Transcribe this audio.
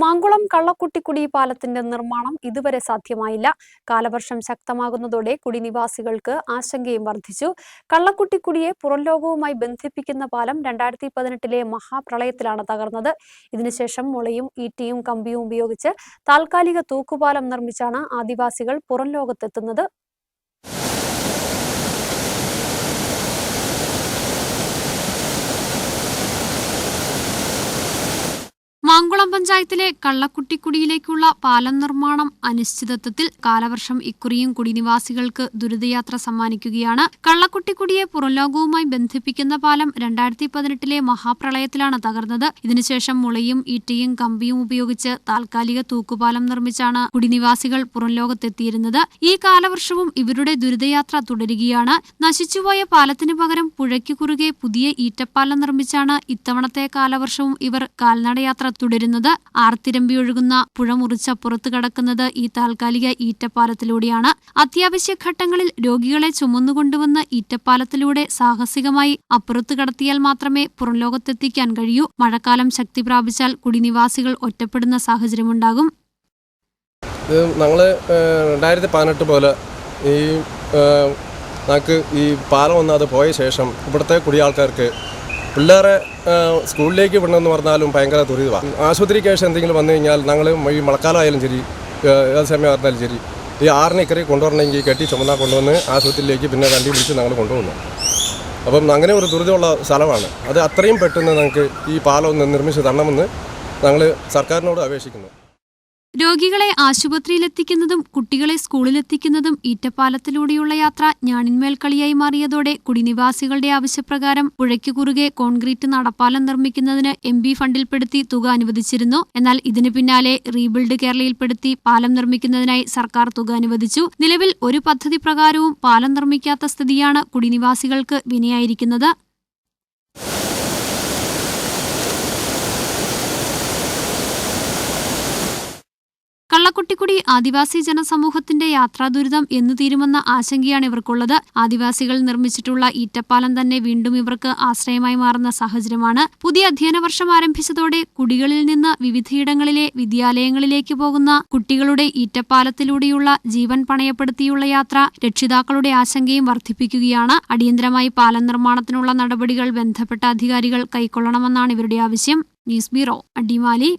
മാങ്കുളം കള്ളക്കുട്ടിക്കുടി പാലത്തിന്റെ നിർമ്മാണം ഇതുവരെ സാധ്യമായില്ല. കാലവർഷം ശക്തമാകുന്നതോടെ കുടിനിവാസികൾക്ക് ആശങ്കയും വർദ്ധിച്ചു. കള്ളക്കുട്ടിക്കുടിയെ പുറംലോകവുമായി ബന്ധിപ്പിക്കുന്ന പാലം രണ്ടായിരത്തി പതിനെട്ടിലെ മഹാപ്രളയത്തിലാണ് തകർന്നത്. ഇതിനുശേഷം മുളയും ഈട്ടിയും കമ്പിയും ഉപയോഗിച്ച് താൽക്കാലിക തൂക്കുപാലം നിർമ്മിച്ചാണ് ആദിവാസികൾ പുറംലോകത്തെത്തുന്നത് മാങ്കുളം പഞ്ചായത്തിലെ കള്ളക്കുട്ടിക്കുടിയിലേക്കുള്ള പാലം നിർമ്മാണം അനിശ്ചിതത്വത്തിൽ കാലവർഷം ഇക്കുറിയും കുടിനിവാസികൾക്ക് ദുരിതയാത്ര സമ്മാനിക്കുകയാണ്. കള്ളക്കുട്ടിക്കുടിയെ പുറംലോകവുമായി ബന്ധിപ്പിക്കുന്ന പാലം രണ്ടായിരത്തി പതിനെട്ടിലെ മഹാപ്രളയത്തിലാണ് തകർന്നത്. ഇതിനുശേഷം മുളയും ഈട്ടിയും കമ്പിയും ഉപയോഗിച്ച് താൽക്കാലിക തൂക്കുപാലം നിർമ്മിച്ചാണ് കുടിനിവാസികൾ പുറംലോകത്തെത്തിയിരുന്നത് ഈ കാലവർഷവും ഇവരുടെ ദുരിതയാത്ര തുടരുകയാണ്. നശിച്ചുപോയ പാലത്തിനു പകരം പുഴയ്ക്ക് കുറുകെ പുതിയ ഈറ്റപ്പാലം നിർമ്മിച്ചാണ് ഇത്തവണത്തെ കാലവർഷവും ഇവർ കാൽനടയാത്ര തുടരുന്നത്. ആർത്തിരമ്പി ഒഴുകുന്ന പുഴ മുറിച്ച പുറത്തു കടക്കുന്നത് ഈ താൽക്കാലിക ഈറ്റപ്പാലത്തിലൂടെയാണ്. അത്യാവശ്യ ഘട്ടങ്ങളിൽ രോഗികളെ ചുമന്നുകൊണ്ടുവന്ന് ഈറ്റപ്പാലത്തിലൂടെ സാഹസികമായി അപ്പുറത്ത് കടത്തിയാൽ മാത്രമേ പുറംലോകത്തെത്തിക്കാൻ കഴിയൂ. മഴക്കാലം ശക്തി പ്രാപിച്ചാൽ കുടിനിവാസികൾ ഒറ്റപ്പെടുന്ന സാഹചര്യമുണ്ടാകും. ഞങ്ങൾ രണ്ടായിരത്തി പതിനെട്ട് പോലെ ഈ ഞങ്ങൾക്ക് ഈ പാലം ഒന്നാതെ പോയ ശേഷം ഇവിടുത്തെ കുടിയാൾക്കാർക്ക് പിള്ളേരെ സ്കൂളിലേക്ക് വിടണമെന്ന് പറഞ്ഞാലും ഭയങ്കര ദുരിതമാണ് ആശുപത്രി കേസ് എന്തെങ്കിലും വന്നു കഴിഞ്ഞാൽ ഞങ്ങൾ ഈ മഴക്കാലമായാലും ശരി ഏത് ഏത് സമയമായിരുന്നാലും ശരി ഈ ആറിന് ഇക്കറി കൊണ്ടുവരണമെങ്കിൽ കെട്ടി ചുമന്നാൽ കൊണ്ടുവന്ന് ആശുപത്രിയിലേക്ക് പിന്നെ വണ്ടി വിളിച്ച് ഞങ്ങൾ കൊണ്ടുപോകുന്നു. അപ്പം അങ്ങനെ ഒരു ദുരിതമുള്ള സ്ഥലമാണ്. അത് അത്രയും പെട്ടെന്ന് ഞങ്ങൾക്ക് ഈ പാലം ഒന്ന് നിർമ്മിച്ച് തരണമെന്ന് ഞങ്ങൾ സർക്കാരിനോട് അപേക്ഷിക്കുന്നു. രോഗികളെ ആശുപത്രിയിലെത്തിക്കുന്നതും കുട്ടികളെ സ്കൂളിലെത്തിക്കുന്നതും ഈറ്റപ്പാലത്തിലൂടെയുള്ള യാത്ര ഞാണിന്മേൽ കളിയായി മാറിയതോടെ കുടിനിവാസികളുടെ ആവശ്യപ്രകാരം പുഴയ്ക്ക് കുറുകെ കോൺക്രീറ്റ് നടപ്പാലം നിർമ്മിക്കുന്നതിന് എം ബി ഫണ്ടിൽപ്പെടുത്തി തുക അനുവദിച്ചിരുന്നു. എന്നാൽ ഇതിനു പിന്നാലെ റീബിൽഡ് കേരളയിൽപ്പെടുത്തി പാലം നിർമ്മിക്കുന്നതിനായി സർക്കാർ തുക അനുവദിച്ചു. നിലവിൽ ഒരു പദ്ധതി പ്രകാരവും പാലം നിർമ്മിക്കാത്ത സ്ഥിതിയാണ് കുടിനിവാസികൾക്ക് വിനയായിരിക്കുന്നത്. കള്ളക്കുട്ടിക്കുടി ആദിവാസി ജനസമൂഹത്തിന്റെ യാത്രാദുരിതം എന്നു തീരുമെന്ന ആശങ്കയാണ് ഇവർക്കുള്ളത്. ആദിവാസികൾ നിർമ്മിച്ചിട്ടുള്ള ഈറ്റപ്പാലം തന്നെ വീണ്ടും ഇവർക്ക് ആശ്രയമായി മാറുന്ന സാഹചര്യമാണ്. പുതിയ അധ്യയന വർഷം ആരംഭിച്ചതോടെ കുടികളിൽ നിന്ന് വിവിധയിടങ്ങളിലെ വിദ്യാലയങ്ങളിലേക്ക് പോകുന്ന കുട്ടികളുടെ ഈറ്റപ്പാലത്തിലൂടെയുള്ള ജീവൻ പണയപ്പെടുത്തിയുള്ള യാത്ര രക്ഷിതാക്കളുടെ ആശങ്കയും വർദ്ധിപ്പിക്കുകയാണ്. അടിയന്തരമായി പാലം നിർമ്മാണത്തിനുള്ള നടപടികൾ ബന്ധപ്പെട്ട അധികാരികൾ കൈക്കൊള്ളണമെന്നാണ് ഇവരുടെ ആവശ്യം. News bureau Adimali.